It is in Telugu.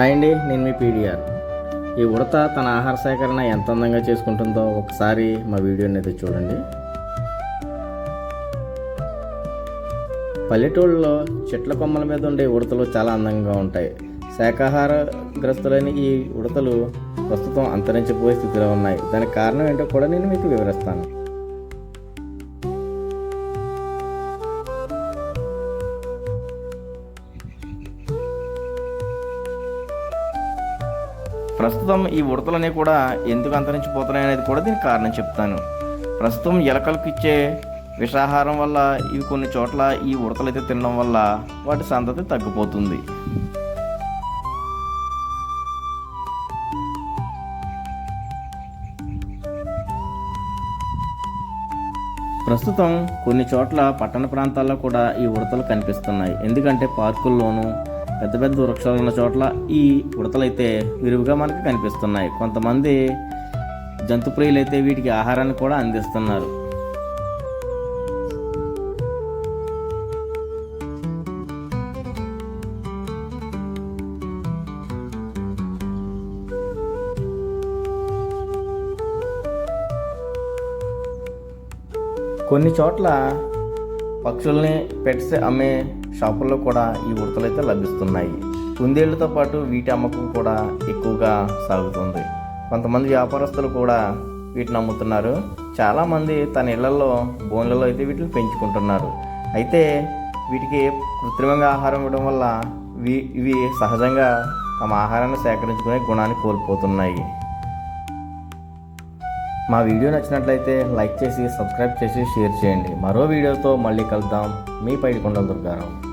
హాయ్ అండి నేను మీ పీడిఆర్. ఈ ఉడత తన ఆహార సేకరణ ఎంత అందంగా చేసుకుంటుందో ఒకసారి మా వీడియోని అయితే చూడండి. పల్లెటూళ్ళలో చెట్ల కొమ్మల మీద ఉండే ఉడతలు చాలా అందంగా ఉంటాయి. శాకాహార గ్రస్తులైన ఈ ఉడతలు ప్రస్తుతం అంతరించిపోయే స్థితిలో ఉన్నాయి. దానికి కారణం ఏంటో కూడా నేను మీకు వివరిస్తాను. ప్రస్తుతం ఈ ఉడతలనే కూడా ఎందుకు అంతరించిపోతున్నాయి అనేది కూడా దీనికి కారణం చెప్తాను. ప్రస్తుతం ఎలకలకు ఇచ్చే విషాహారం వల్ల ఇవి కొన్ని చోట్ల ఈ ఉడతలు అయితే తినడం వల్ల వాటి సంతతి తగ్గిపోతుంది. ప్రస్తుతం కొన్ని చోట్ల పట్టణ ప్రాంతాల్లో కూడా ఈ ఉడతలు కనిపిస్తున్నాయి. ఎందుకంటే పార్కుల్లోనూ పెద్ద పెద్ద వృక్షాలు ఉన్న చోట్ల ఈ ఉడతలు అయితే విరివిగా మనకు కనిపిస్తున్నాయి. కొంతమంది జంతుప్రియులు అయితే వీటికి ఆహారాన్ని కూడా అందిస్తున్నారు. కొన్ని చోట్ల పక్షుల్ని పెట్స్ అమ్మే షాపుల్లో కూడా ఈ ఉడతలు అయితే లభిస్తున్నాయి. కుందేళ్ళతో పాటు వీటి అమ్మకం కూడా ఎక్కువగా సాగుతుంది. కొంతమంది వ్యాపారస్తులు కూడా వీటిని అమ్ముతున్నారు. చాలామంది తన ఇళ్ళలో బోన్లలో అయితే వీటిని పెంచుకుంటున్నారు. అయితే వీటికి కృత్రిమంగా ఆహారం ఇవ్వడం వల్ల ఇవి ఇవి సహజంగా తమ ఆహారాన్ని సేకరించుకునే గుణాన్ని కోల్పోతున్నాయి. మా వీడియో నచ్చినట్లయితే లైక్ చేసి సబ్స్క్రైబ్ చేసి షేర్ చేయండి. మరో వీడియోతో మళ్ళీ కలుద్దాం. మీ పైడికొండల దుర్గారావు.